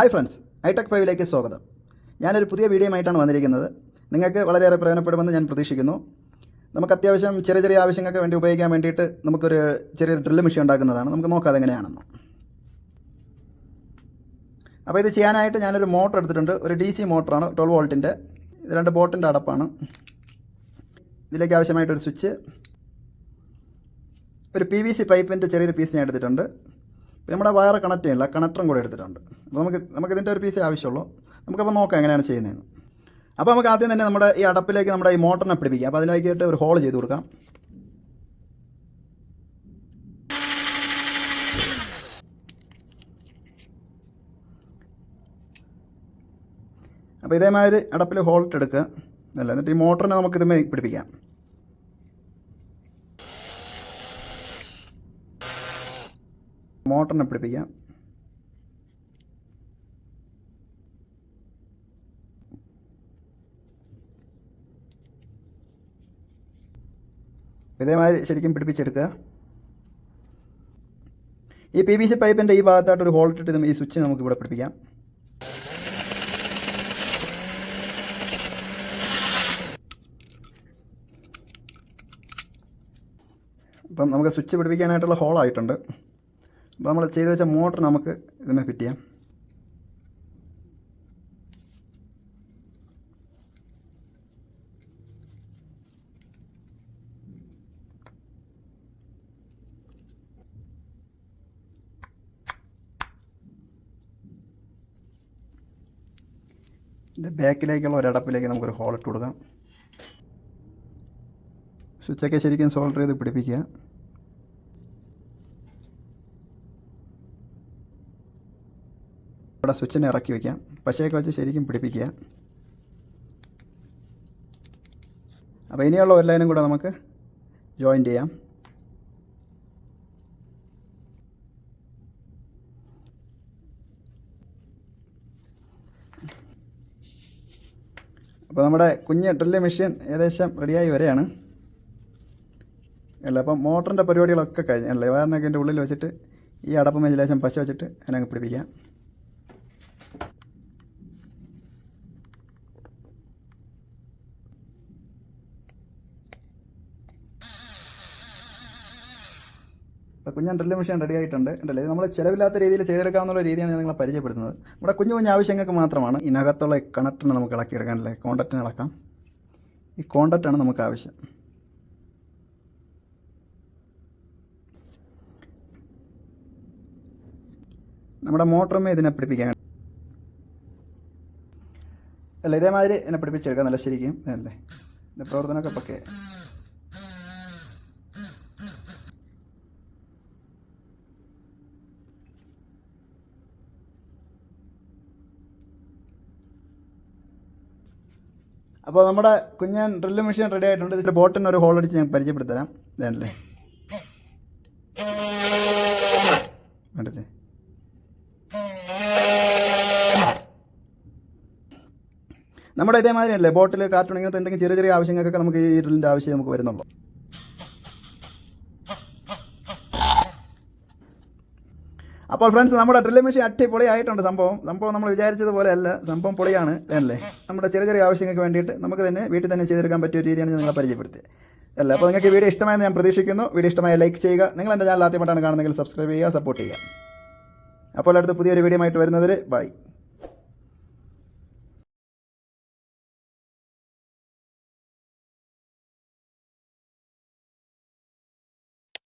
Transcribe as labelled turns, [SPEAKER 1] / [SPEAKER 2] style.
[SPEAKER 1] Hi friends iTech ഫൈവിലേക്ക് സ്വാഗതം. ഞാനൊരു പുതിയ വീഡിയോ ആയിട്ടാണ് വന്നിരിക്കുന്നത്. നിങ്ങൾക്ക് വളരെയേറെ പ്രയോജനപ്പെടുമെന്ന് ഞാൻ പ്രതീക്ഷിക്കുന്നു. നമുക്ക് അത്യാവശ്യം ചെറിയ ചെറിയ ആവശ്യങ്ങൾക്ക് വേണ്ടി ഉപയോഗിക്കാൻ വേണ്ടിയിട്ട് നമുക്കൊരു ചെറിയ ഡ്രില്ല് മെഷീൻ ഉണ്ടാക്കുന്നതാണ്. നമുക്ക് നോക്കാം അതെങ്ങനെയാണെന്ന്. അപ്പോൾ ഇത് ചെയ്യാനായിട്ട് ഞാനൊരു മോട്ടർ എടുത്തിട്ടുണ്ട്. ഒരു ഡി സി മോട്ടറാണ് ട്വൽവ് വോൾട്ടിന്റെ ഇത് രണ്ട് ബോട്ടിന്റെ അടപ്പാണ്. ഇതിലേക്ക് ആവശ്യമായിട്ടൊരു സ്വിച്ച്. ഒരു പി വി സി പൈപ്പിന്റെ ചെറിയൊരു പീസ് ഞാൻ എടുത്തിട്ടുണ്ട്. പിന്നെ നമ്മുടെ വയർ കണക്ട് ചെയ്യില്ല കണക്ടറും കൂടെ എടുത്തിട്ടുണ്ട്. അപ്പോൾ നമുക്ക് നമുക്ക് ഇതിന്റെ ഒരു പീസേ ആവശ്യമുള്ളൂ. നമുക്കപ്പോൾ നോക്കാം എങ്ങനെയാണ് ചെയ്യുന്നതെന്ന്. അപ്പോൾ നമുക്ക് ആദ്യം തന്നെ നമ്മുടെ ഈ അടപ്പിലേക്ക് നമ്മുടെ ഈ മോട്ടറിനെ പിടിപ്പിക്കാം. അപ്പോൾ അതിലേക്കായിട്ട് ഒരു ഹോൾ ചെയ്ത് കൊടുക്കാം. അപ്പോൾ ഇതേമാതിരി അടപ്പിൽ ഹോൾട്ട് എടുക്കുക. അല്ല എന്നിട്ട് ഈ മോട്ടറിനെ നമുക്ക് ഇതുമേ പിടിപ്പിക്കാം. മോട്ടറിനെ പിടിപ്പിക്കാം. ഇതേമാതിരി ശരിക്കും പിടിപ്പിച്ചെടുക്കുക. ഈ പി വി സി പൈപ്പിന്റെ ഈ ഭാഗത്തായിട്ട് ഒരു ഹോൾട്ട് ഇട്ട് ഈ സ്വിച്ച് നമുക്ക് ഇവിടെ പിടിപ്പിക്കാം. അപ്പം നമുക്ക് സ്വിച്ച് പിടിപ്പിക്കാനായിട്ടുള്ള ഹോളായിട്ടുണ്ട് നമ്മൾ ചെയ്ത് വെച്ച മോട്ടർ നമുക്ക് ഇതിനെ ഫിറ്റ് ചെയ്യാം. ഇതിന്റെ ബാക്കിലേക്കുള്ള ഒരടപ്പിലേക്ക് നമുക്കൊരു ഹോൾ ഇട്ട് കൊടുക്കാം. സ്വിച്ചൊക്കെ ശരിക്കും സോൾഡർ ചെയ്ത് പിടിപ്പിക്കുക. ഇവിടെ സ്വിച്ചിനെ ഇറക്കി വയ്ക്കാം പശയൊക്കെ വെച്ച് ശരിക്കും പിടിപ്പിക്കുക. അപ്പോൾ ഇനിയുള്ള ഒരു ലൈനും കൂടെ നമുക്ക് ജോയിൻ ചെയ്യാം. അപ്പോൾ നമ്മുടെ കുഞ്ഞ് ഡ്രില്ല് മെഷീൻ ഏകദേശം റെഡിയായി വരെയാണ്. അല്ല അപ്പം മോട്ടറിന്റെ പരിപാടികളൊക്കെ കഴിഞ്ഞല്ലേ വയറിനൊക്കെ എന്റെ ഉള്ളിൽ വെച്ചിട്ട് ഈ അടപ്പ് മേൽ ലേശം പശ വെച്ചിട്ട് അതിനങ്ങ് പിടിപ്പിക്കാം. ഇപ്പോൾ കുഞ്ഞ് ഡ്രില്ല് മെഷീൻ റെഡി ആയിട്ടുണ്ട്. ഉണ്ടല്ലേ? നമ്മൾ ചിലവില്ലാത്ത രീതിയിൽ ചെയ്തെടുക്കാവുന്ന രീതിയാണ് ഞാൻ നിങ്ങളെ പരിചയപ്പെടുത്തുന്നത്. നമ്മുടെ കുഞ്ഞു കുഞ്ഞു ആവശ്യങ്ങൾക്ക് മാത്രമാണ് ഇതിനകത്തുള്ള കണക്ടറിനെ നമുക്ക് ഇളക്കിയെടുക്കാനല്ലേ കോണ്ടക്റ്റിന് ഇളക്കാം. ഈ കോണ്ടക്റ്റാണ് നമുക്ക് ആവശ്യം. നമ്മുടെ മോട്ടറുമേ ഇതിനെ പിടിപ്പിക്കാൻ. അല്ല ഇതേമാതിരി എന്നെ പിടിപ്പിച്ചെടുക്കാം നല്ല ശരിക്കും. അല്ലേ എന്റെ പ്രവർത്തനമൊക്കെ പക്കേ അപ്പോൾ നമ്മുടെ കുഞ്ഞൻ ഡ്രില്ല് മെഷീൻ റെഡി ആയിട്ടുണ്ട്. ഇതിന്റെ ബോട്ടിന് ഒരു ഹോൾ അടിച്ച് ഞാൻ പരിചയപ്പെടുത്തരാം. ഇതല്ലേ വേണ്ടല്ലേ നമ്മുടെ ഇതേമാതിരി അല്ലേ? ബോട്ടിൽ ഇങ്ങനത്തെ എന്തെങ്കിലും ചെറിയ ചെറിയ ആവശ്യങ്ങൾക്കൊക്കെ നമുക്ക് ഈ ഡ്രില്ലിന്റെ ആവശ്യം നമുക്ക് വരുന്നുള്ളൂ അപ്പോൾ ഫ്രണ്ട്സ് നമ്മുടെ ഡ്രില്ല് മെഷീൻ അടിപൊളി ആയിട്ടുണ്ട് സംഭവം സംഭവം നമ്മൾ വിചാരിച്ചതുപോലെ അല്ല സംഭവം പൊളിയാണ് അല്ലേ? നമ്മുടെ ചെറിയ ചെറിയ ആവശ്യങ്ങൾക്ക് വേണ്ടിയിട്ട് നമുക്ക് തന്നെ വീട്ടിൽ തന്നെ ചെയ്തെടുക്കാൻ പറ്റിയ രീതിയാണ് നിങ്ങളെ പരിചയപ്പെടുത്തിയത്. അല്ല? അപ്പോൾ നിങ്ങൾക്ക് വീഡിയോ ഇഷ്ടമായെന്ന് ഞാൻ പ്രതീക്ഷിക്കുന്നു. വീഡിയോ ഇഷ്ടമായ ലൈക്ക് ചെയ്യുക. നിങ്ങൾ എന്റെ ചാനൽ ആദ്യമായിട്ടാണ് കാണുന്നതെങ്കിൽ സബ്സ്ക്രൈബ് ചെയ്യുക സപ്പോർട്ട് ചെയ്യുക. അപ്പോൾ അടുത്ത് പുതിയൊരു വീഡിയോ ആയിട്ട് വരുന്നതിൽ ബൈ